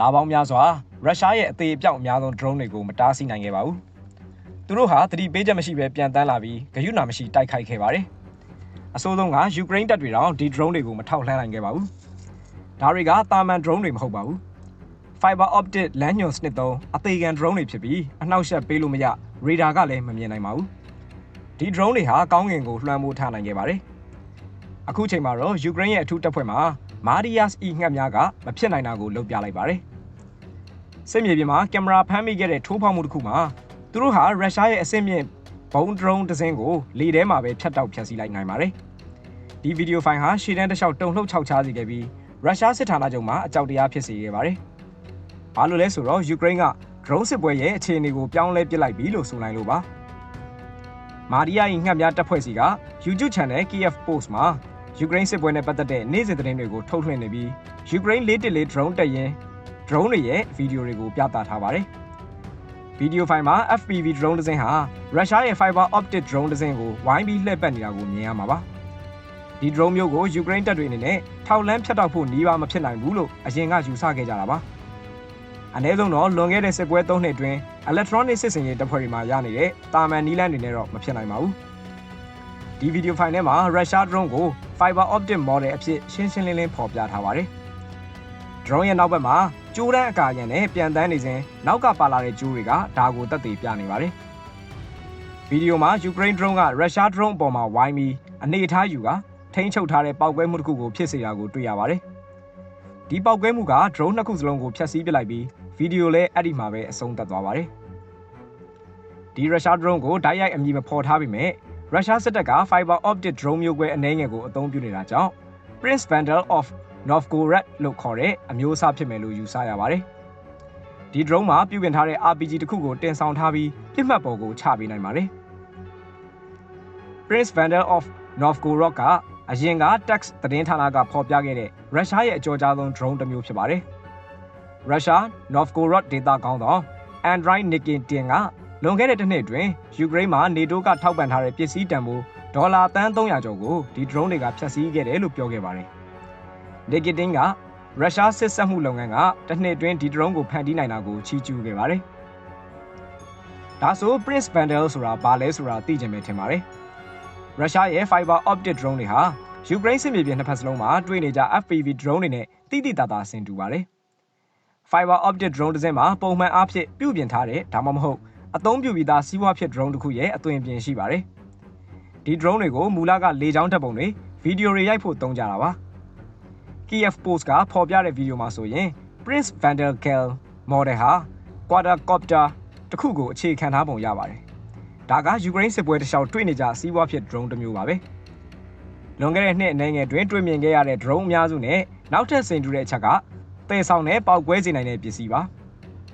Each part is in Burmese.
လာပေါင်းများစွာရုရှားရဲ့အသေးအပြောက်အများဆုံး drone တွေကိုမတားဆီးနိုင်ခဲ့ပါဘူး။သူတို့ဟာသတိပေးချက်မရှိဘဲပြန်တန်းလာပြီးဂယုဏမရှိတိုက်ခိုက်ခဲ့ပါတယ်။အဆိုးဆုံးကယူကရိန်းတပ်တွေတော့ဒီ drone တွေကိုမထောက်လှမ်းနိုင်ခဲ့ပါဘူး။ဒါတွေကတာမန် drone တွေမဟုတ်ပါဘူး။ fiber optic လမ်းညွန်စနစ်သုံးအသေးခံ drone တွေဖြစ်ပြီးအနှောက်အယှက်ပေးလို့မရရေဒါကလည်းမမြင်နိုင်ပါဘူး။ဒီ drone တွေဟာကောင်းကင်ကိုလွှမ်းမိုးထားနိုင်ခဲ့ပါတယ်။အခုချိန်မှာတော့ယူကရိန်းရဲ့အထူးတပ်ဖွဲ့မှာမာရီယာစ်အီငှက်များကမဖြစ်နိုင်တာကိုလုပ်ပြလိုက်ပါတယ်။ စစ်မြေပြင်မှာကင်မရာဖမ်းမိခဲ့တဲ့ထိုးဖောက်မှုတစ်ခုမှာသူတို့ဟာရုရှားရဲ့အဆင့်မြင့်ဘုံဒရုန်းတစ်စင်းကိုလေထဲမှာပဲဖြတ်တောက်ဖျက်ဆီးလိုက်နိုင်ပါတယ်။ဒီဗီဒီယိုဖိုင်ဟာရှေ့တန်းတစ်လျှောက်တုံလှုပ်ခြောက်ခြားစေခဲ့ပြီးရုရှားစစ်ဌာနချုပ်မှာအကြောက်တရားဖြစ်စေခဲ့ပါတယ်။ဘာလို့လဲဆိုတော့ယူကရိန်းက drone စစ်ပွဲရဲ့အခြေအနေကိုပြောင်းလဲပစ်လိုက်ပြီလို့ဆိုနိုင်လို့ပါ။မာရီယာ၏ငှက်များတပ်ဖွဲ့စီက YouTube Channel KF Post မှာယူကရိန်းစစ်ပွဲနဲ့ပတ်သက်တဲ့နေ့စဉ်သတင်းတွေကိုထုတ်လွှင့်နေပြီးယူကရိန်း414 drone တက်ရင် drone တွေရဲ့ဗီဒီယိုတွေကိုပြသထားပါတယ်။ဗီဒီယိုဖိုင်မှာ FPV drone တစ်စင်းဟာရုရှားရဲ့ fiber optic drone တစ်စင်းကိုဝိုင်းပြီးလှည့်ပတ်နေတာကိုမြင်ရမှာပါ။ဒီ drone မျိုးကိုယူကရိန်းတပ်တွေအနေနဲ့ထောက်လန်းဖြတ်တောက်ဖို့နှီးပါမဖြစ်နိုင်ဘူးလို့အရင်ကယူဆခဲ့ကြတာပါ။အနည်းဆုံးတော့လွန်ခဲ့တဲ့စစ်ပွဲ၃နှစ်အတွင်း electronic စစ်စင်ရေးတပ်ဖွဲ့တွေမှာရနေတဲ့တာမန်နီးလန်းတွေနဲ့တော့မဖြစ်နိုင်ပါဘူး။ဒီဗီဒီယိုဖိုင်ထဲမှာရုရှား drone ကို fiber optic model အဖြစ်ရှင်းရှင်းလင်းလင်းဖော်ပြထားပါတယ်။ drone ရဲ့နောက်ဘက်မှာကျိုးတန်းအကာရံနဲ့ပြန်တန်းနေစဉ်နောက်ကပါလာတဲ့ကျိုးတွေကဒါကိုတက်သေးပြနေပါတယ်။ဗီဒီယိုမှာယူကရိန်း drone ကရုရှား drone အပေါ်မှာဝိုင်းပြီးအနေအထားယူကထိန်းချုပ်ထားတဲ့ပောက်ကွဲမှုတစ်ခုကိုဖြစ်စေတာကိုတွေ့ရပါတယ်။ဒီပောက်ကွဲမှုက drone နှစ်ခုစလုံးကိုဖျက်ဆီးပစ်လိုက်ပြီးဗီဒီယိုလည်းအဲ့ဒီမှာပဲအဆုံးသတ်သွားပါတယ်။ဒီရုရှား drone ကိုဓာတ်ရိုက်အမည်မဖော်ထားပေမဲ့ရုရှားစစ်တပ်က fiber optic drone မျိုးကွဲအနှဲငယ်ကိုအသုံးပြုနေတာကြောင့် Prince Vandal of Novgorod လို့ခေါ်တဲ့အမျိုးအစားဖြစ်မယ်လို့ယူဆရပါတယ်။ဒီ drone မှာပြုပြင်ထားတဲ့ RPG တစ်ခုကိုတင်ဆောင်ထားပြီးပြစ်မှတ်ပေါ်ကိုချပေးနိုင်ပါတယ်။ Prince Vandal of Novgorod ကအရင်က Tax သတင်းဌာနကဖော်ပြခဲ့တဲ့ရုရှားရဲ့အကြောကြားဆုံး drone တစ်မျိုးဖြစ်ပါတယ်။ရုရှား Novgorod ဒေသကောင်းသော Andrei Nikitin ကလွန်ခဲ့တဲ့တစ်နှစ်အတွင်းယူကရိန်းမှာနေတိုးကထောက်ပံ့ထားတဲ့ပစ္စည်းတန်ဖိုးဒေါ်လာတန်း300ကျော်ကိုဒီ drone တွေကဖျက်ဆီးခဲ့တယ်လို့ပြောခဲ့ပါတယ်။ Nikitin ကရုရှားစစ်ဆက်မှုလုပ်ငန်းကတစ်နှစ်အတွင်းဒီ drone ကိုဖန်တီးနိုင်တာကိုချီးကျူးခဲ့ပါတယ်။ဒါဆို Prince Vandal ဆိုတာဘာလဲဆိုတာသိချင်မယ်ထင်ပါတယ်။ရုရှားရဲ့ fiber optic drone တွေဟာယူကရိန်းစစ်မြေပြင်နှစ်ဖက်စလုံးမှာတွေ့နေကြ FPV drone တွေနဲ့တိတိတသားဆင်တူပါတယ်။ fiber optic drone တစ်စင်းမှာပုံမှန်အားဖြင့်ပြုပြင်ထားတဲ့ဒါမှမဟုတ်အသုံးပြုပြီးသားစီးပွားဖြစ် drone တစ်ခုရဲ့အသွင်ပြင်ရှိပါတယ်။ဒီ drone တွေကိုမူလကလေကြောင်းတပ်ပုံတွေဗီဒီယိုတွေရိုက်ဖို့သုံးကြတာပါ။ Kiev Post ကဖော်ပြတဲ့ဗီဒီယိုမှာဆိုရင် Prince Vandal Kel model ဟာ quadcopter တစ်ခုကိုအခြေခံထားပုံရပါတယ်။ဒါကယူကရိန်းစစ်ပွဲတစ်လျှောက်တွေ့နေကြစီးပွားဖြစ် drone တစ်မျိုးပါပဲ။လွန်ခဲ့တဲ့နှစ်အနေငယ်တွင်တွေ့မြင်ခဲ့ရတဲ့ drone အများစုနဲ့နောက်ထပ်ဆင်တူတဲ့အချက်ကတည်ဆောင်တဲ့ပောက်ကွဲစေနိုင်တဲ့ပစ္စည်းပါ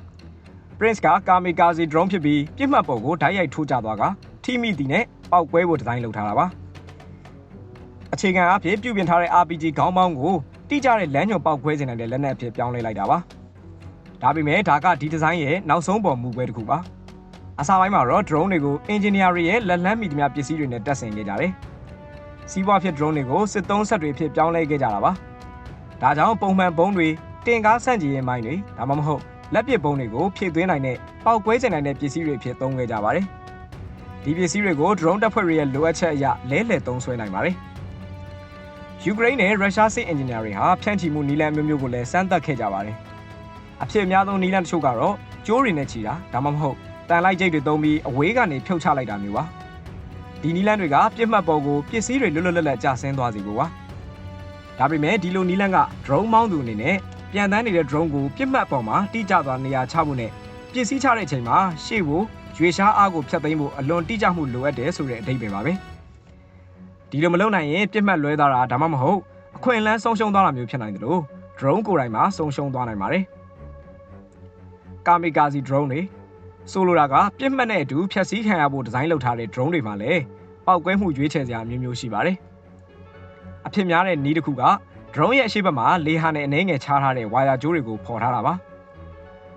။ Prince ကကာမီကာဇီ drone ဖြစ်ပြီးပြစ်မှတ်ပေါ်ကိုဓာတ်ရိုက်ထိုးကျသွားကထိမိသည်နဲ့ပောက်ကွဲဖို့ဒီဇိုင်းလုပ်ထားတာပါ။အခြေခံအဖြစ်ပြုပြင်ထားတဲ့ RPG ခေါင်းပေါင်းကို တိကျတဲ့လမ်းညွန်ပောက်ကွဲစေနိုင်တဲ့လက်နက်အဖြစ်ပြောင်းလဲလိုက်တာပါ။ဒါပေမဲ့ဒါကဒီဒီဇိုင်းရဲ့နောက်ဆုံးပေါ်မူပွဲတစ်ခုပါ။အစပိုင်းမှာတော့ drone တွေကို engineer တွေရဲ့လက်လန်းမီဒီများပစ္စည်းတွေနဲ့တက်ဆင်ခဲ့ကြတယ်။စီးပွားဖြစ် drone တွေကိုစစ်သုံးဆက်တွေဖြစ်ပြောင်းလဲခဲ့ကြတာပါ။ဒါကြောင့်ပုံမှန်ပုံးတွေတင်ကားဆန့်ကျင်ရေးမိုင်းတွေဒါမှမဟုတ်လက်ပစ်ပုံးတွေကိုဖြည့်သွင်းနိုင်တဲ့ပောက်ကွဲစေနိုင်တဲ့ပစ္စည်းတွေဖြစ်သုံးခဲ့ကြပါတယ်။ဒီပစ္စည်းတွေကို drone တပ်ဖွဲ့တွေရဲ့လိုအပ်ချက်အရလဲလှယ်သုံးစွဲနိုင်ပါတယ်။ ယူကရိန်းနဲ့ရုရှားစစ်အင်ဂျင်နီယာတွေဟာဖြန့်ချီမှုနီလန်မျိုးမျိုးကိုလည်းစမ်းသပ်ခဲ့ကြပါတယ်။အဖြစ်အများဆုံးနီလန်တချို့ကတော့ကျိုးတွေနဲ့ချီတာဒါမှမဟုတ်တန်လိုက်ကျိတ်တွေသုံးပြီးအဝေးကနေဖြုတ်ချလိုက်တာမျိုးပါ။ဒီနီလန်တွေကပြစ်မှတ်ပေါ်ကိုပစ္စည်းတွေလွတ်လွတ်လပ်လပ်ကျဆင်းသွားစေဖို့ပါ။ဒါပေမဲ့ဒီလိုနီလန်က drone မောင်းသူအနေနဲ့ပြန်တန်းနေတဲ့ drone ကိုပြစ်မှတ်ပေါ်မှာတိကျစွာနေရာချဖို့နဲ့ပစ္စည်းချတဲ့အချိန်မှာရှေ့ကိုရွေရှားအားကိုဖျက်သိမ်းဖို့အလွန်တိကျမှုလိုအပ်တယ်ဆိုတဲ့အဓိပ္ပာယ်ပါပဲ ဒီလိုမလုပ်နိုင်ရင်ပြစ်မှတ်လွဲသွားတာဒါမှမဟုတ်အခွင့်အလမ်းဆုံးရှုံးသွားတာမျိုးဖြစ်နိုင်တယ်လို့ drone ကိုယ်တိုင်မှာဆုံးရှုံးသွားနိုင်ပါတယ်ကာမီကာဇီ drone တွေဆိုလိုတာကပြစ်မှတ်နဲ့အတူဖြတ်စည်းခံရဖို့ဒီဇိုင်းလုပ်ထားတဲ့ drone တွေမှာလည်းပောက်ကွဲမှုရွေးချယ်စရာမျိုးမျိုးရှိပါတယ်အဖြစ်များတဲ့နီးတစ်ခုက drone ရဲ့အရှိတ်ဘက်မှာလေဟာနဲ့အနေငယ်ချထားတဲ့ဝါယာကြိုးတွေကိုဖော်ထားတာပါ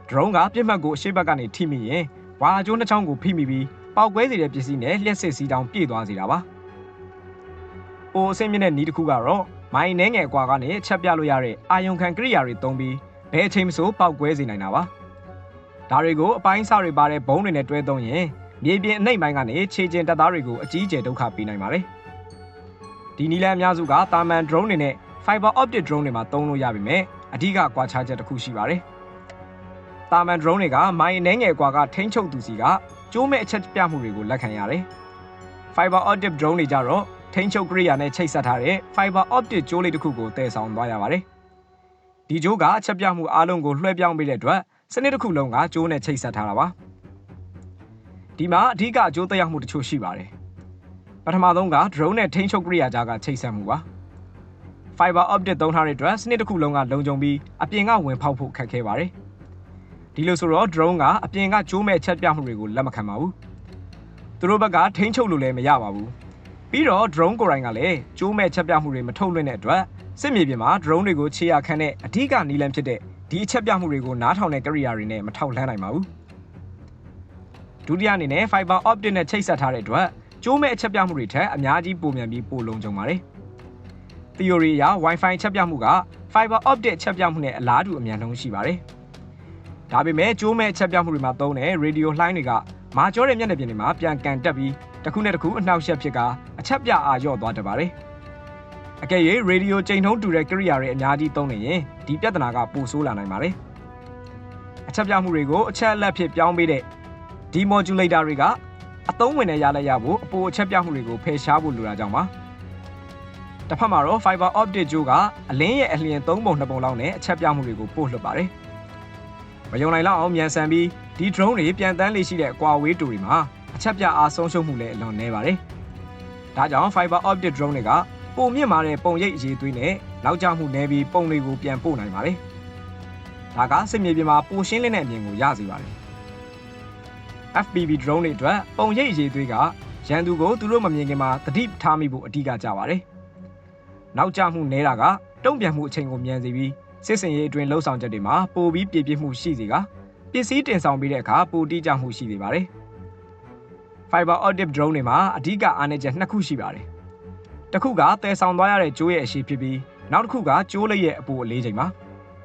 drone ကပြစ်မှတ်ကိုအရှိတ်ဘက်ကနေထိမိရင်ဝါယာကြိုးနှစ်ချောင်းကိုဖိမိပြီးပောက်ကွဲစေတဲ့ပစ္စည်းနဲ့လျှက်စစ်စီးတောင်ပြည့်သွားစေတာပါ ပိုအဆင့်မြင့်တဲ့နီးတစ်ခုကတော့မိုင်းနှဲငယ်ကွာကနေချက်ပြလို့ရတဲ့အာယုံခံကိရိယာတွေသုံးပြီးဘယ်အချိန်မဆိုပောက်ကွဲစေနိုင်တာပါဒါတွေကိုအပိုင်းအစတွေပါတဲ့ဘုံတွေနဲ့တွဲသုံးရင်မြေပြင်အနှိမ့်ပိုင်းကနေခြေကျင်တပ်သားတွေကိုအကြီးအကျယ်ဒုက္ခပေးနိုင်ပါတယ်ဒီနီလန်အများစုကတာမန် drone တွေနဲ့ fiber optic drone တွေမှာသုံးလို့ရပါမယ်အဓိကကွာခြားချက်တစ်ခုရှိပါတယ်တာမန် drone တွေကမိုင်အနှဲငယ်ကွာကထိန်းချုပ်သူစီကကျိုးမဲ့အချက်ပြမှုတွေကိုလက်ခံရတယ် fiber optic drone တွေကြတော့ ထိန်းချုပ်ကိရိယာနဲ့ချိတ်ဆက်ထားတဲ့ fiber optic ကြိုးလေးတစ်ခုကိုတည်ဆောင်သွားရပါတယ်ဒီကြိုးကအချက်ပြမှုအားလုံးကိုလွှဲပြောင်းပေးတဲ့အတွက်စနစ်တစ်ခုလုံးကကြိုးနဲ့ချိတ်ဆက်ထားတာပါဒီမှာအဓိကအကျိုးသက်ရောက်မှုတချို့ရှိပါတယ်ပထမဆုံးက drone နဲ့ထိန်းချုပ်ကိရိယာကြားကချိတ်ဆက်မှုပါ fiber optic သုံးထားတဲ့အတွက်စနစ်တစ်ခုလုံးကလုံခြုံပြီးအပြင်ကဝင်ဖောက်ဖို့ခက်ခဲပါတယ်ဒီလိုဆိုတော့ drone ကအပြင်ကကြိုးမဲ့ချက်ပြမှုတွေကိုလက်မခံပါဘူးသူတို့ဘက်ကထိန်းချုပ်လို့လည်းမရပါဘူး ပြီးတော့ drone ကိုယ်တိုင်ကလည်းကြိုးမဲ့ချက်ပြမှုတွေမထုတ်လွှင့်တဲ့အတွက်စစ်မြေပြင်မှာ drone တွေကိုခြေရခန့်တဲ့အဓိကနီလန်ဖြစ်တဲ့ဒီအချက်ပြမှုတွေကိုနားထောင်တဲ့ကိရိယာတွေနဲ့မထောက်လှမ်းနိုင်ပါဘူးဒုတိယအနေနဲ့ fiber optic နဲ့ချိတ်ဆက်ထားတဲ့အတွက်ကျိုးမဲ့အချက်ပြမှုတွေထက်အများကြီးပိုမြန်ပြီးပိုလုံခြုံပါတယ် theory အရ Wi-Fi ချက်ပြမှုက fiber optic ချက်ပြမှုနဲ့အလားတူအမြန်နှုန်းရှိပါတယ်ဒါပေမဲ့ကျိုးမဲ့ချက်ပြမှုတွေမှာသုံးတဲ့ radio လှိုင်းတွေက မာကျောတဲ့မျက်နှာပြင်တွေမှာပြန်ကန်တက်ပြီးတစ်ခုနဲ့တစ်ခုအနှောက်အယှက်ဖြစ်ကအချက်ပြအားလျော့သွားတတ်ပါတယ်အကယ်၍ radio ချိန်ထုံးတူတဲ့ကိရိယာတွေအများကြီးသုံးနေရင်ဒီပြဿနာကပိုဆိုးလာနိုင်ပါတယ်အချက်ပြမှုတွေကိုအချက်အလက်ဖြစ်ပြောင်းပေးတဲ့ demodulator တွေကအသုံးဝင်တဲ့ရလက်ရဖို့အပိုအချက်ပြမှုတွေကိုဖယ်ရှားဖို့လိုတာကြောင့်ပါတစ်ဖက်မှာတော့ fiber optic ကြိုးကအလင်းရဲ့အလျင်၃ပုံ၂ပုံလောက်နဲ့အချက်ပြမှုတွေကိုပို့လွှတ်ပါတယ်မယုံနိုင်လောက်အောင်မြန်ဆန်ပြီး ဒီ drone တွေပြန်တန်းလေးရှိတဲ့အကွာဝေးတူတွေမှာအချက်ပြအားဆုံးရှုံးမှုလည်းအလွန်နည်းပါတယ်ဒါကြောင့် fiber optic drone တွေကပုံမြင့်မာတဲ့ပုံရိပ်အရေးသွေးနဲ့နောက်ကျမှုနည်းပြီးပုံတွေကိုပြန်ပို့နိုင်ပါတယ်ဒါကစစ်မြေပြင်မှာပိုရှင်းလင်းတဲ့အမြင်ကိုရစေပါတယ် FPV drone တွေအတွက်ပုံရိပ်အရေးသွေးကရန်သူကိုသူတို့မမြင်ခင်မှာတတိထားမိဖို့အဓိကကြပါတယ်။နောက်ကျမှုနဲတာကတုံ့ပြန်မှုအချိန်ကိုမြန်စေပြီးစစ်စင်ရေးအတွင်းလှုပ်ဆောင်ချက်တွေမှာပိုပြီးပြည့်ပြည့်မှုရှိစေက ပစ္စည်းတင်ဆောင်ပြီးတဲ့အခါပိုတိကျမှုရှိစေပါတယ်။ Fiber optic drone တွေမှာအဓိကအားနည်းချက်နှစ်ခုရှိပါတယ်။တစ်ခုကတည်ဆောင်သွားရတဲ့ကြိုးရဲ့အရှိဖြစ်ပြီးနောက်တစ်ခုကကြိုးလေးရဲ့အပိုအလေးချိန်ပါ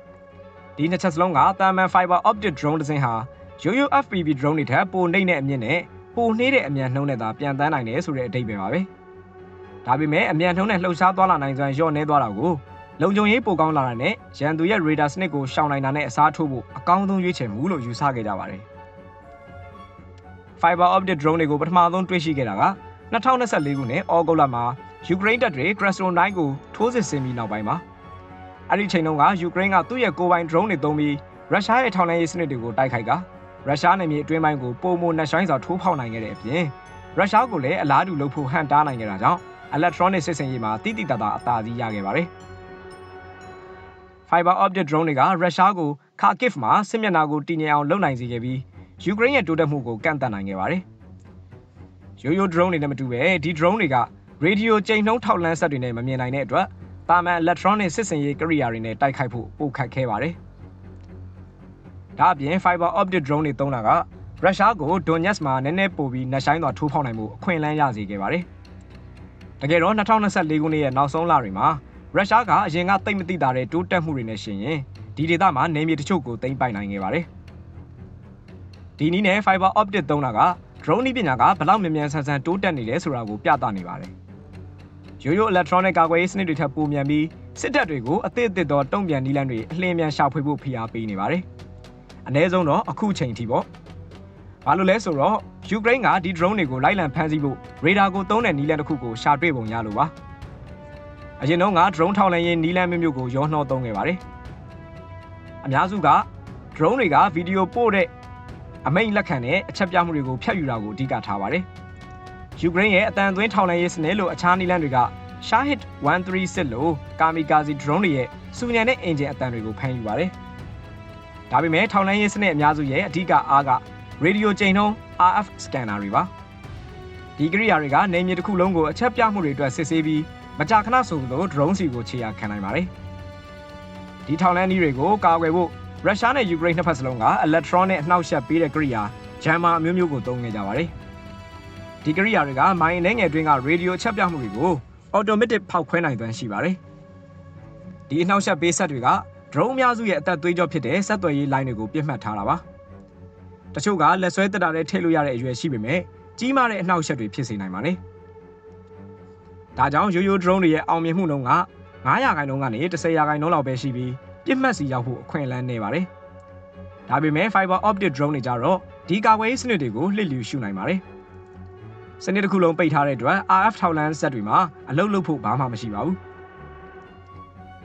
။ဒီနှစ်ချက်စလုံးကတာမန် Fiber optic drone တစ်စင်းဟာရိုးရိုး FPV drone တွေထက်ပိုနှိမ့်တဲ့အမြင့်နဲ့ပိုနှေးတဲ့အမြန်နှုန်းနဲ့သာပြန်တန်းနိုင်တယ်ဆိုတဲ့အဓိပ္ပာယ်ပါပဲ။ဒါပေမဲ့အမြန်နှုန်းနဲ့လှုပ်ရှားသွားလာနိုင်စွမ်းလျော့နှဲသွားတာကို လုံခြုံရေးပိုကောင်းလာတာနဲ့ရန်သူရဲ့ radar စနစ်ကိုရှောင်နိုင်တာနဲ့အစားထိုးဖို့အကောင်းဆုံးရွေးချယ်မှုလို့ယူဆခဲ့ကြပါတယ်။ Fiber optic drone တွေကိုပထမဆုံးတွေ့ရှိခဲ့တာက2024ခုနှစ်ဩဂုတ်လမှာယူကရိန်းတပ်တွေ Krasnodar ကိုထိုးစစ်ဆင်ပြီးနောက်ပိုင်းမှာအဲ့ဒီချိန်တုန်းကယူကရိန်းကသူ့ရဲ့ကိုယ်ပိုင် drone တွေသုံးပြီးရုရှားရဲ့ထောက်လှမ်းရေးစနစ်တွေကိုတိုက်ခိုက်ကရုရှားနယ်မြေအတွင်းပိုင်းကိုပုံမနှက်ဆိုင်စွာထိုးဖောက်နိုင်ခဲ့တဲ့အပြင်ရုရှားကိုလည်းအလားတူလုပ်ဖို့ဟန်တားနိုင်ခဲ့တာကြောင့် electronic စစ်စင်ရေးမှာတိတိတတ်တာအသာစီးရခဲ့ပါတယ်။ Fiber optic drone တွေကရုရှားကို Kharkiv မှာစစ်မျက်နှာကိုတည်ငြိမ်အောင်လုပ်နိုင်စေခဲ့ပြီးယူကရိန်းရဲ့တိုးတက်မှုကိုကန့်သတ်နိုင်ခဲ့ပါတယ်။ရိုးရိုး drone တွေနဲ့မတူပဲဒီ drone တွေက radio ချိန်နှုန်းထောက်လှမ်းဆက်တွေနဲ့မမြင်နိုင်တဲ့အတွက်တာမန် electronic စစ်စင်ရေးကိရိယာတွေနဲ့တိုက်ခိုက်ဖို့ပိုခက်ခဲပါတယ်။ဒါအပြင် fiber optic drone တွေသုံးတာကရုရှားကို Donetsk မှာနည်းနည်းပိုပြီးနှက်ဆိုင်စွာထိုးဖောက်နိုင်မှုအခွင့်အလမ်းရစေခဲ့ပါတယ်။တကယ်တော့2024ခုနှစ်ရဲ့နောက်ဆုံးလတွေမှာ ရုရှားကအရင်ကတိတ်မသိတာတဲ့တိုးတက်မှုတွေနဲ့ရှင်ရင်ဒီဒေသမှာနေမြေတချို့ကိုသိမ်းပိုက်နိုင်ခဲ့ပါတယ်။ဒီနည်းနဲ့ fiber optic သုံးတာက drone နည်းပညာကဘလောက်မြန်မြန်ဆန်ဆန်တိုးတက်နေလဲဆိုတာကိုပြသနေပါတယ်။ရိုးရိုး electronic ကာကွယ်ရေးစနစ်တွေထက်ပိုမြန်ပြီးစစ်တပ်တွေကိုအသစ်အသစ်သောတုံ့ပြန်နည်းလမ်းတွေအလင်းမြန်ရှာဖွေဖို့ဖိအားပေးနေပါတယ်။အနည်းဆုံးတော့အခုချိန်ထိပေါ့ဘာလို့လဲဆိုတော့ယူကရိန်းကဒီ drone တွေကိုလိုက်လံဖမ်းဆီးဖို့ရေဒါကိုသုံးတဲ့နီလန်တစ်ခုကိုရှာတွေ့ပုံရလို့ပါ အရင်တော့က drone ထောက်လှမ်းရေးနီလန်မျိုးမျိုးကိုရောနှောသုံးခဲ့ပါတယ်အများစုက drone တွေကဗီဒီယိုပို့တဲ့အမိန့်လက်ခံတဲ့အချက်ပြမှုတွေကိုဖျက်ယူတာကိုအဓိကထားပါတယ်ယူကရိန်းရဲ့အတန်သွင်းထောက်လှမ်းရေးစနစ်လို့အခြားနီလန်တွေက Shahid 136လို့ကာမီကာဇီ drone တွေရဲ့စူညံတဲ့အင်ဂျင်အတန်တွေကိုဖမ်းယူပါတယ်ဒါပေမဲ့ထောင်လိုင်းရေးစနစ်အများစုရဲ့အဓိကအားကရေဒီယိုချိန်နှုန်း RF scanner တွေပါဒီကိရိယာတွေကနေမြေတစ်ခုလုံးကိုအချက်ပြမှုတွေအတွက်စစ်ဆေးပြီး မကြာခဏဆိုသလို drone စီကိုခြေရာခံနိုင်ပါတယ်ဒီထောင်လန်းနည်းတွေကိုကာကွယ်ဖို့ရုရှားနဲ့ယူကရိန်းနှစ်ဖက်စလုံးက electronic အနှောက်အယှက်ပေးတဲ့ကိရိယာဂျမ်မာအမျိုးမျိုးကိုသုံးခဲ့ကြပါတယ်ဒီကိရိယာတွေကမိုင်းအနေငယ်တွင်းကရေဒီယိုအချက်ပြမှုတွေကို automatic ဖောက်ခွဲနိုင်သွမ်းရှိပါတယ်ဒီအနှောက်အယှက်ပေးဆက်တွေက drone အများစုရဲ့အသက်သွေးကြောဖြစ်တဲ့ဆက်သွယ်ရေး line တွေကိုပြစ်မှတ်ထားတာပါတချို့ကလက်ဆွဲတက်တာနဲ့ထည့်လို့ရတဲ့အရွယ်ရှိပေမဲ့ကြီးမားတဲ့အနှောက်အယှက်တွေဖြစ်စေနိုင်ပါတယ် ဒါကြောင့်ရိုးရိုး drone တွေရဲ့အောင်မြင်မှုနှုန်းက900ခိုင်နှုန်းကနေ10ရာခိုင်နှုန်းလောက်ပဲရှိပြီးပြစ်မှတ်စီရောက်ဖို့အခွင့်အလမ်းနေပါတယ်ဒါပေမဲ့ fiber optic drone တွေကြတော့ဒီကာကွယ်ရေးစနစ်တွေကိုလှစ်လျူရှုနိုင်ပါတယ်စနစ်တစ်ခုလုံးပိတ်ထားတဲ့အတွက် RF ထောက်လန်းစက်တွေမှာအလုပ်လုပ်ဖို့ဘာမှမရှိပါဘူး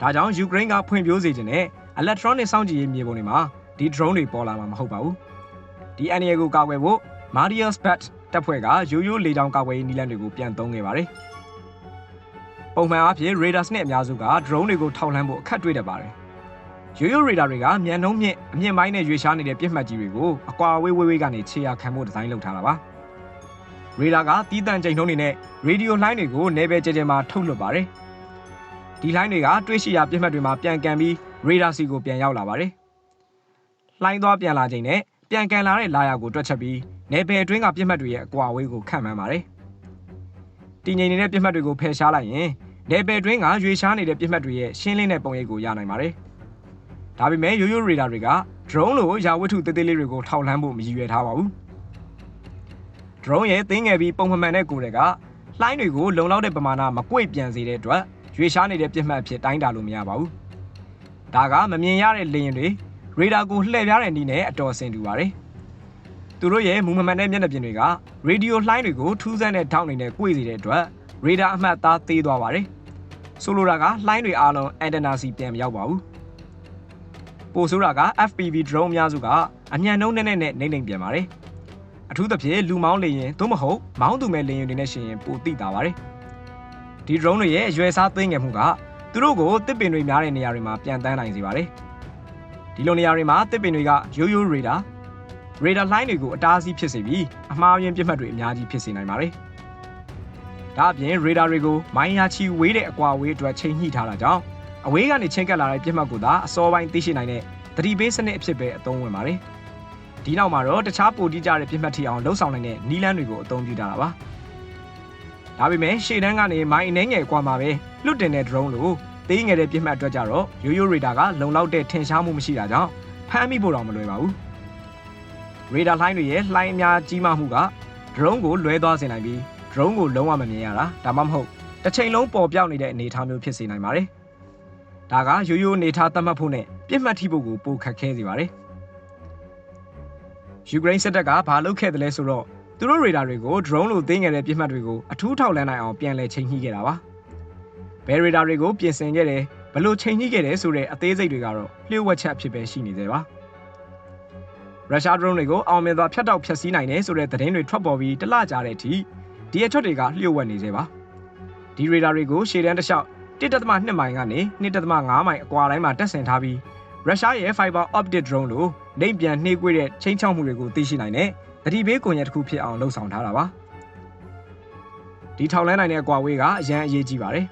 ဒါကြောင့်ယူကရိန်းကဖွံ့ဖြိုးစေခြင်းနဲ့ electronic စောင့်ကြည့်ရေးမြေပုံတွေမှာဒီ drone တွေပေါ်လာမှာမဟုတ်ပါဘူးဒီအန်ရီကိုကာကွယ်ဖို့ Marius Bat တပ်ဖွဲ့ကရိုးရိုးလေကြောင်းကာကွယ်ရေးနည်းလမ်းတွေကိုပြန်သုံးခဲ့ပါတယ် ပုံမှန်အားဖြင့် radar စနစ်အများစုက drone တွေကိုထောက်လှမ်းဖို့အခက်တွေ့တတ်ပါတယ်ရိုးရိုး radar တွေကမြန်နှုံးမြင့်အမြင့်ပိုင်းနဲ့ရွေရှားနေတဲ့ပြစ်မှတ်ကြီးတွေကိုအကွာအဝေးဝေးဝေးကနေခြေရာခံဖို့ဒီဇိုင်းလုပ်ထားတာပါရေဒါကတီးတန့်ချိန်နှုန်းတွေနဲ့ရေဒီယိုလှိုင်းတွေကိုနေပယ်ကျကျမှာထုတ်လွှတ်ပါတယ်ဒီလှိုင်းတွေကတွေးရှိရာပြစ်မှတ်တွေမှာပြန်ကန်ပြီးရေဒါစီကိုပြန်ရောက်လာပါတယ်လှိုင်းသွားပြန်လာချိန်နဲ့ပြန်ကန်လာတဲ့လာယာကိုတွက်ချက်ပြီးနေပယ်အတွင်းကပြစ်မှတ်တွေရဲ့အကွာအဝေးကိုခန့်မှန်းပါတယ် တည်ငြိမ်နေတဲ့ပြစ်မှတ်တွေကိုဖယ်ရှားလိုက်ရင်နေပယ်အတွင်းကရွေရှားနေတဲ့ပြစ်မှတ်တွေရဲ့ရှင်းလင်းတဲ့ပုံရိပ်ကိုရနိုင်ပါတယ်ဒါပေမဲ့ရိုးရိုးရေဒါတွေက drone လိုရာဝတ္ထုသေးသေးလေးတွေကိုထောက်လှမ်းဖို့မရည်ရွယ်ထားပါဘူး drone ရဲ့သင်းငယ်ပြီးပုံမှန်မှန်တဲ့ကိုယ်တွေကလှိုင်းတွေကိုလုံလောက်တဲ့ပမာဏမကွေ့ပြန်စေတဲ့အတွက်ရွေရှားနေတဲ့ပြစ်မှတ်အဖြစ်တိုင်းတာလို့မရပါဘူး။ဒါကမမြင်ရတဲ့လေယာဉ်တွေရေဒါကိုလှည့်ပြားတဲ့နည်းနဲ့အတော်ဆင်တူပါတယ်။ သူတို့ရဲ့မူမမှန်တဲ့မျက်နှာပြင်တွေကရေဒီယိုလှိုင်းတွေကိုထူးဆန်းတဲ့ထောင့်တွေနဲ့ကွေ့စေတဲ့အတွက်ရေဒါအမှတ်အသားသေးသွားပါတယ်။ဆိုလိုတာကလှိုင်းတွေအားလုံးအန်တနာစီပြန်မရောက်ပါဘူး။ပိုဆိုးတာက FPV drone အများစုကအညံနှုံးနဲ့နဲ့နဲ့နေနေပြန်ပါတယ်။အထူးသဖြင့်လူမောင်းလေရင်သို့မဟုတ်မောင်းသူမဲ့လေရင်တွေနဲ့ရှင်ရင်ပိုတိတာပါတယ်။ဒီ drone တွေရဲ့အရွယ်စားသိငယ်မှုကသူတို့ကိုတစ်ပင်တွေများတဲ့နေရာတွေမှာပြန်တန်းနိုင်စေပါတယ်။ဒီလိုနေရာတွေမှာတစ်ပင်တွေကရိုးရိုး radar radar line တွေကိုအတားအဆီးဖြစ်စေပြီးအမှားယွင်းပြစ်မှတ်တွေအများကြီးဖြစ်စေနိုင်ပါတယ်။ဒါအပြင် radar တွေကိုမိုင်းယာချီဝေးတဲ့အကွာအဝေးအတွက်ချိန်ညှိထားတာကြောင့်အဝေးကနေချင်းကပ်လာတဲ့ပြစ်မှတ်ကိုသာအစောပိုင်းသိရှိနိုင်တဲ့သတိပေးစနစ်အဖြစ်ပဲအသုံးဝင်ပါတယ်။ဒီနောက်မှာတော့တခြားပိုတိကျတဲ့ပြစ်မှတ်ထီအောင်လှုပ်ဆောင်နိုင်တဲ့နီလန်းတွေကိုအသုံးပြုကြတာပါ။ဒါပေမဲ့ရှေ့တန်းကနေမိုင်းအနှဲငယ်ကွာမှာပဲလွတ်တင်တဲ့ drone လို့သေးငယ်တဲ့ပြစ်မှတ်အတွက်ကြတော့ရိုးရိုး radar ကလုံလောက်တဲ့ထင်ရှားမှုမရှိတာကြောင့်ဖမ်းမိဖို့တော့မလွယ်ပါဘူး။ radar လှိုင်းတွေရဲ့လှိုင်းအများကြီးမားမှုက drone ကိုလွဲသွားစေနိုင်ပြီး drone ကိုလုံးဝမမြင်ရတာဒါမှမဟုတ်တစ်ချိန်လုံးပေါ်ပြောက်နေတဲ့အနေအထားမျိုးဖြစ်စေနိုင်ပါတယ်။ဒါကရိုးရိုးအနေအထားသတ်မှတ်ဖို့နဲ့ပြစ်မှတ်ထိဖို့ကိုပိုခက်ခဲစေပါတယ်။ယူကရိန်းစစ်တပ်ကဘာလုပ်ခဲ့တယ်လဲဆိုတော့သူတို့ radar တွေကို drone လို့သိငယ်တဲ့ပြစ်မှတ်တွေကိုအထူးထောက်လှမ်းနိုင်အောင်ပြန်လည်ချိန်ညှိခဲ့တာပါ။ဘယ် radar တွေကိုပြင်ဆင်ခဲ့တယ်ဘလို့ချိန်ညှိခဲ့တယ်ဆိုတဲ့အသေးစိတ်တွေကတော့လျှို့ဝှက်ချက်အဖြစ်ပဲရှိနေသေးပါ။ ရုရှား drone တွေကိုအောင်မြင်စွာဖျက်တောက်ဖျက်ဆီးနိုင်တယ်ဆိုတဲ့သတင်းတွေထွက်ပေါ်ပြီးတလကြာတဲ့အထိဒီအချွတ်တွေကလျှို့ဝှက်နေသေးပါ။ဒီ radar တွေကိုရှေ့တန်းတစ်လျှောက်1.2မိုင်ကနေ2.5မိုင်အကွာတိုင်းမှာတက်ဆင်ထားပြီးရုရှားရဲ့ fiber optic drone လို့နေပြန်နှေးကွေးတဲ့ချင်းချောက်မှုတွေကိုသိရှိနိုင်တဲ့သတိပေးကွန်ရက်တစ်ခုဖြစ်အောင်လှုပ်ဆောင်ထားတာပါဒီထောက်လန်းနိုင်တဲ့အကွာဝေးကအရန်အရေးကြီးပါတယ်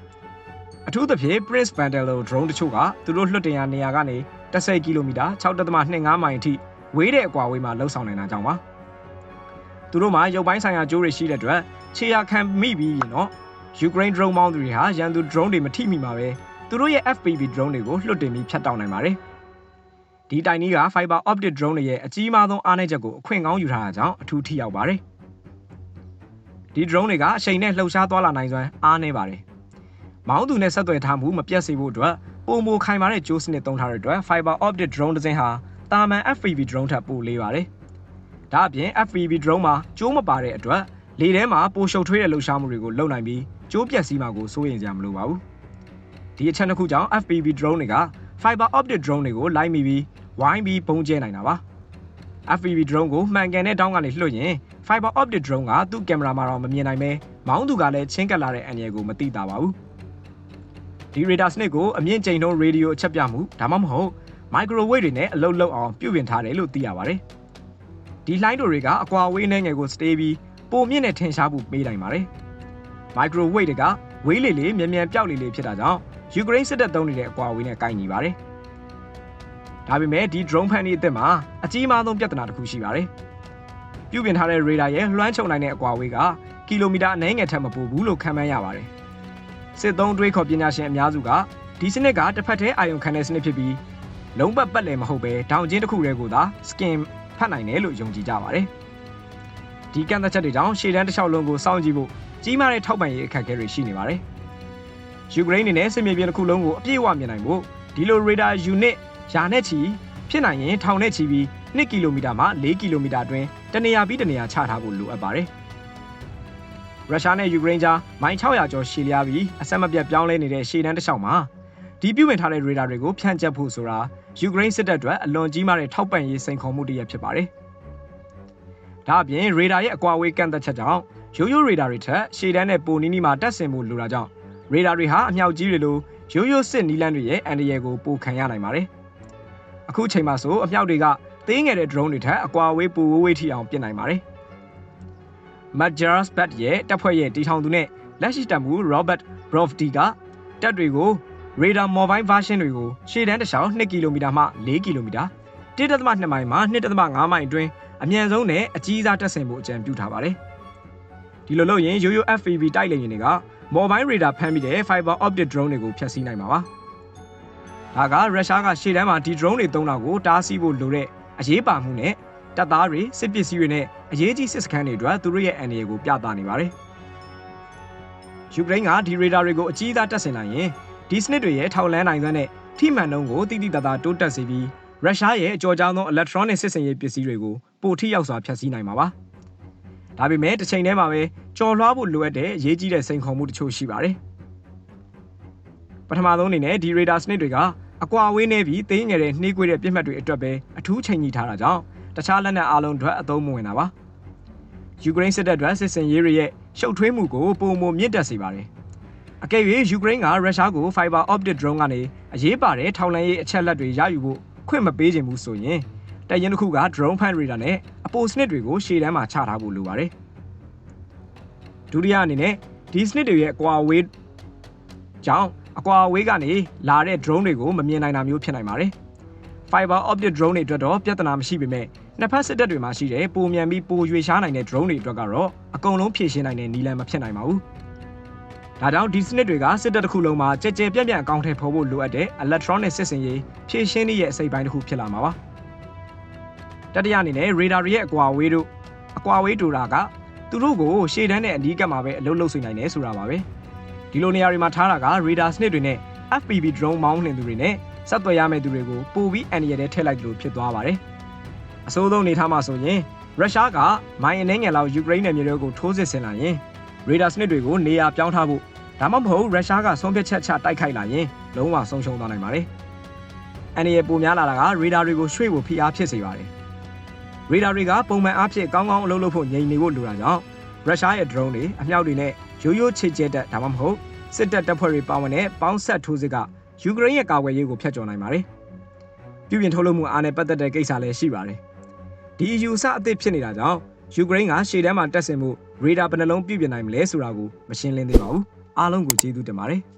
အထူးသဖြင့် Prince Bandelo drone တချို့ကသူတို့လွှတ်တင်ရနေရာကနေ10ကီလိုမီတာ6.25မိုင်အထိ ဝေးတဲ့အကွာဝေးမှာလှုပ်ဆောင်နိုင်တာကြောင့်ပါသူတို့မှာရုပ်ပိုင်းဆိုင်ရာကြိုးတွေရှိတဲ့အတွက်ခြေရာခံမိပြီးရင်တော့ Ukraine drone မောင်းသူတွေဟာရန်သူ drone တွေမထိမိမှာပဲသူတို့ရဲ့ FPV drone တွေကိုလွှတ်တင်ပြီးဖျက်တောက်နိုင်ပါတယ်။ဒီတိုင်နီးက fiber optic drone တွေရဲ့အကြီးမားဆုံးအားနည်းချက်ကိုအခွင့်ကောင်းယူထားတာကြောင့်အထူးထိရောက်ပါတယ်။ဒီ drone တွေကအချိန်နဲ့လှုပ်ရှားသွားလာနိုင်စွမ်းအားနည်းပါတယ်။မောင်းသူနဲ့ဆက်သွယ်ထားမှုမပြတ်စေဖို့အတွက်ပုံမခိုင်မာတဲ့ကြိုးစနစ်သုံးထားတဲ့အတွက် fiber optic drone တစ်စင်းဟာ တာမန် FPV drone ထက်ပိုလေးပါတယ်။ဒါအပြင် FPV drone မှာကြိုးမပါတဲ့အတွက်လေထဲမှာပိုရှုပ်ထွေးတဲ့လှုပ်ရှားမှုတွေကိုလုပ်နိုင်ပြီးကျိုးပြက်စီးမှာကိုစိုးရိမ်ကြမလိုပါဘူးဒီအချက်တစ်ခုကြောင့် FPV drone တွေက fiber optic drone တွေကိုလိုက်မိပြီးဝိုင်းပြီးပုံကျဲနိုင်တာပါ FPV drone ကိုမှန်ကန်တဲ့တောင်းကနေလွှတ်ရင် fiber optic drone ကသူ့ကင်မရာမှာတော့မမြင်နိုင်ပဲမောင်းသူကလည်းချင်းကပ်လာတဲ့အန်ရယ်ကိုမသိတာပါဘူးဒီ radar စနစ်ကိုအမြင့်ချိန်နှုန်းရေဒီယိုအချက်ပြမှုဒါမှမဟုတ် microwave တွေနဲ့အလုပ်လုပ်အောင်ပြုပြင်ထားတယ်လို့သိရပါတယ်ဒီလှိုင်းတို့တွေကအကွာဝေးနေငယ်ကိုစတေးပြီးပုံမြင့်နဲ့ထင်ရှားမှုပေးနိုင်ပါတယ်။ microwave တွေကဝေးလေလေမြန်မြန်ပြောက်လေလေဖြစ်တာကြောင့်ယူကရိန်းစစ်တပ်သုံးနေတဲ့အကွာအဝေးနဲ့ကိုက်ညီပါတယ်။ဒါပေမဲ့ဒီ drone ဖန်ဒီအစ်စ်မှာအကြီးမားဆုံးပြဿနာတစ်ခုရှိပါတယ်။ပြုပြင်ထားတဲ့ radar ရဲ့လွှမ်းခြုံနိုင်တဲ့အကွာအဝေးကကီလိုမီတာအနည်းငယ်ထက်မပိုဘူးလို့ခန့်မှန်းရပါတယ်။စစ်သုံးတွေးခေါ်ပညာရှင်အများစုကဒီစနစ်ကတစ်ဖက်တည်းအာရုံခံတဲ့စနစ်ဖြစ်ပြီး လုံးပတ်ပတ်လည်းမဟုတ်ပဲဒေါင်ချင်းတစ်ခုတည်းကိုသာ skin ဖတ်နိုင်တယ်လို့ယုံကြည်ကြပါတယ်ဒီကန့်သက်ချက်တွေကြောင့်ရှေ့တန်းတစ်လျှောက်လုံးကိုစောင့်ကြည့်ဖို့ကြီးမားတဲ့ထောက်ပံ့ရေးအခက်အခဲတွေရှိနေပါတယ်ယူကရိန်းအနေနဲ့စစ်မြေပြင်တစ်ခုလုံးကိုအပြည့်အဝမြင်နိုင်ဖို့ဒီလို radar unit ယာနဲ့ချီဖြစ်နိုင်ရင်ထောင်နဲ့ချီပြီး2ကီလိုမီတာမှ4ကီလိုမီတာအတွင်းတနေရာပြီးတနေရာချထားဖို့လိုအပ်ပါတယ်ရုရှားနဲ့ယူကရိန်းကြားမိုင်600ကျော်ရှည်လျားပြီးအဆက်မပြတ်ပြောင်းလဲနေတဲ့ရှေ့တန်းတစ်လျှောက်မှာ ဒီပြုပြင်ထားတဲ့ radar တွေကိုဖြန့်ကျက်ဖို့ဆိုတာယူကရိန်းစစ်တပ်အတွက်အလွန်ကြီးမားတဲ့ထောက်ပံ့ရေးစိန်ခေါ်မှုတစ်ရပ်ဖြစ်ပါတယ်။ဒါအပြင် radar ရဲ့အကွာအဝေးကန့်သက်ချက်ကြောင့်ရိုးရိုး radar တွေထက်ရှေ့တန်းနဲ့ပိုနီးနီးမှာတက်ဆင်မှုလိုတာကြောင့် radar တွေဟာအမြောက်ကြီးတွေလိုရိုးရိုးစစ်နီးလန်းတွေရဲ့အန်ဒီရဲကိုပိုခံရနိုင်ပါတယ်။အခုချိန်မှာဆိုအမြောက်တွေကသေးငယ်တဲ့ drone တွေထက်အကွာအဝေးပိုဝေးဝေးထိအောင်ပစ်နိုင်ပါတယ်။ Majars Bat ရဲ့တပ်ဖွဲ့ရဲ့တီထောင်သူနဲ့လက်ရှိတပ်မှု Robert Brovdi ကတပ်တွေကို radar mobile version တွေကိုရှေ့တန်းတစ်လျှောက်2ကီလိုမီတာမှ4ကီလိုမီတာ1.2မိုင်မှ1.5မိုင်အတွင်းအမြန်ဆုံးနဲ့အကြီးစားတက်ဆင်ဖို့အကြံပြုထားပါတယ်။ဒီလိုလုပ်ရင်ရိုးရိုး FPV တိုက်လေယာဉ်တွေက mobile radar ဖမ်းပြီးတဲ့ fiber optic drone တွေကိုဖျက်ဆီးနိုင်မှာပါ။ဒါကရုရှားကရှေ့တန်းမှာဒီ drone တွေသုံးတာကိုတားဆီးဖို့လိုတဲ့အရေးပါမှုနဲ့တပ်သားတွေစစ်ပစ္စည်းတွေနဲ့အရေးကြီးစစ်စခန်းတွေအတွက်သူတို့ရဲ့အန္တရာယ်ကိုပြသနေပါတယ်။ယူကရိန်းကဒီ radar တွေကိုအကြီးစားတက်ဆင်နိုင်ရင် ဒီစနစ်တွေရဲ့ထောက်လန်းနိုင်စွမ်းနဲ့ထိမှန်နှုန်းကိုတိတိတသားတိုးတက်စေပြီးရုရှားရဲ့အကြောကြားသော electronic စစ်စင်ရေးပစ္စည်းတွေကိုပိုထိရောက်စွာဖျက်ဆီးနိုင်မှာပါ။ဒါပေမဲ့တစ်ချိန်တည်းမှာပဲကြော်လွှားဖို့လိုအပ်တဲ့အရေးကြီးတဲ့စိန်ခေါ်မှုတချို့ရှိပါတယ်။ပထမဆုံးအနေနဲ့ဒီ radar စနစ်တွေကအကွာအဝေးနေပြီးသိငယ်တဲ့နှေးကွေးတဲ့ပြစ်မှတ်တွေအတွက်ပဲအထူးချိန်ကြီးထားတာကြောင့်တခြားလက်နက်အားလုံးအတွက်အသုံးမဝင်တာပါ။ယူကရိန်းစစ်တပ်အတွက်စစ်စင်ရေးတွေရဲ့ရှုပ်ထွေးမှုကိုပုံမမြင့်တက်စေပါတယ်။ အကယ်၍ယူကရိန်းကရုရှားကို fiber optic drone ကနေအရေးပါတဲ့ထောက်လှမ်းရေးအချက်လက်တွေရယူဖို့ခွင့်မပေးခြင်းဘူးဆိုရင်တပ်ရင်းတစ်ခုက drone fan radar နဲ့အပိုစနစ်တွေကိုရှေ့တန်းမှာချထားဖို့လိုပါတယ်။ဒုတိယအနေနဲ့ဒီစနစ်တွေရဲ့အကွာအဝေးကြောင့်အကွာအဝေးကနေလာတဲ့ drone တွေကိုမမြင်နိုင်တာမျိုးဖြစ်နိုင်ပါတယ်။ fiber optic drone တွေအတွက်တော့ပြဿနာမရှိပေမဲ့နှစ်ဖက်စစ်တပ်တွေမှာရှိတဲ့ပုံမြန်ပြီးပိုရွေရှားနိုင်တဲ့ drone တွေအတွက်ကတော့အကုန်လုံးဖြည့်ရှင်းနိုင်တဲ့နည်းလမ်းမဖြစ်နိုင်ပါဘူး။ ဒါကြောင့်ဒီစနစ်တွေကစစ်တပ်တစ်ခုလုံးမှာကြဲကြဲပြန့်ပြန့်အကောင့်ထဲပေါ်ဖို့လိုအပ်တဲ့ electronic စစ်စင်ရေးဖြည့်ရှင်းရဲ့အစိပ်ပိုင်းတစ်ခုဖြစ်လာမှာပါ။တတိယအနေနဲ့ radar တွေရဲ့အကွာအဝေးတို့အကွာအဝေးတူတာကသူတို့ကိုရှေ့တန်းနဲ့အနီးကပ်မှာပဲအလုပ်လုပ်စေနိုင်တယ်ဆိုတာပါပဲ။ဒီလိုနေရာတွေမှာထားတာက radar စနစ်တွေနဲ့ FPV drone မောင်းနှင်သူတွေနဲ့ဆက်သွယ်ရမယ့်သူတွေကိုပိုပြီးအန်ဒီရတဲ့ထည့်လိုက်လို့ဖြစ်သွားပါတယ်။အဆိုးဆုံးနေထားမှာဆိုရင်ရုရှားကမိုင်အနေငယ်လောက်ယူကရိန်းနယ်မြေတွေကိုထိုးစစ်ဆင်လာရင် ရေဒါစနစ်တွေကိုနေရာပြောင်းထားဖို့ဒါမှမဟုတ်ရုရှားကဆုံးဖြတ်ချက်ချတိုက်ခိုက်လာရင်လုံးဝဆုံးရှုံးသွားနိုင်ပါတယ်။အန်ဒီရပိုများလာတာကရေဒါတွေကိုရွှေ့ဖို့ဖိအားဖြစ်စေပါတယ်။ရေဒါတွေကပုံမှန်အားဖြင့်ကောင်းကောင်းအလုပ်လုပ်ဖို့ငြိမ်နေဖို့လိုတာကြောင့်ရုရှားရဲ့ drone တွေအမြောက်တွေနဲ့ရိုးရိုးချေကျဲတက်ဒါမှမဟုတ်စစ်တပ်တပ်ဖွဲ့တွေပါဝင်တဲ့ပေါင်းဆက်ထိုးစစ်ကယူကရိန်းရဲ့ကာကွယ်ရေးကိုဖျက်ချော်နိုင်ပါတယ်။ပြုပြင်ထုတ်လုပ်မှုအားနဲ့ပတ်သက်တဲ့ကိစ္စလည်းရှိပါတယ်။ဒီအယူအဆအသစ်ဖြစ်နေတာကြောင့် ယူကရိန်းကရှေ့တန်းမှာတက်ဆင်မှုရေဒါဘယ်နှလုံးပြုပြင်နိုင်မလဲဆိုတာကိုမရှင်းလင်းသေးပါဘူး။အားလုံးကိုကျေးဇူးတင်ပါတယ်။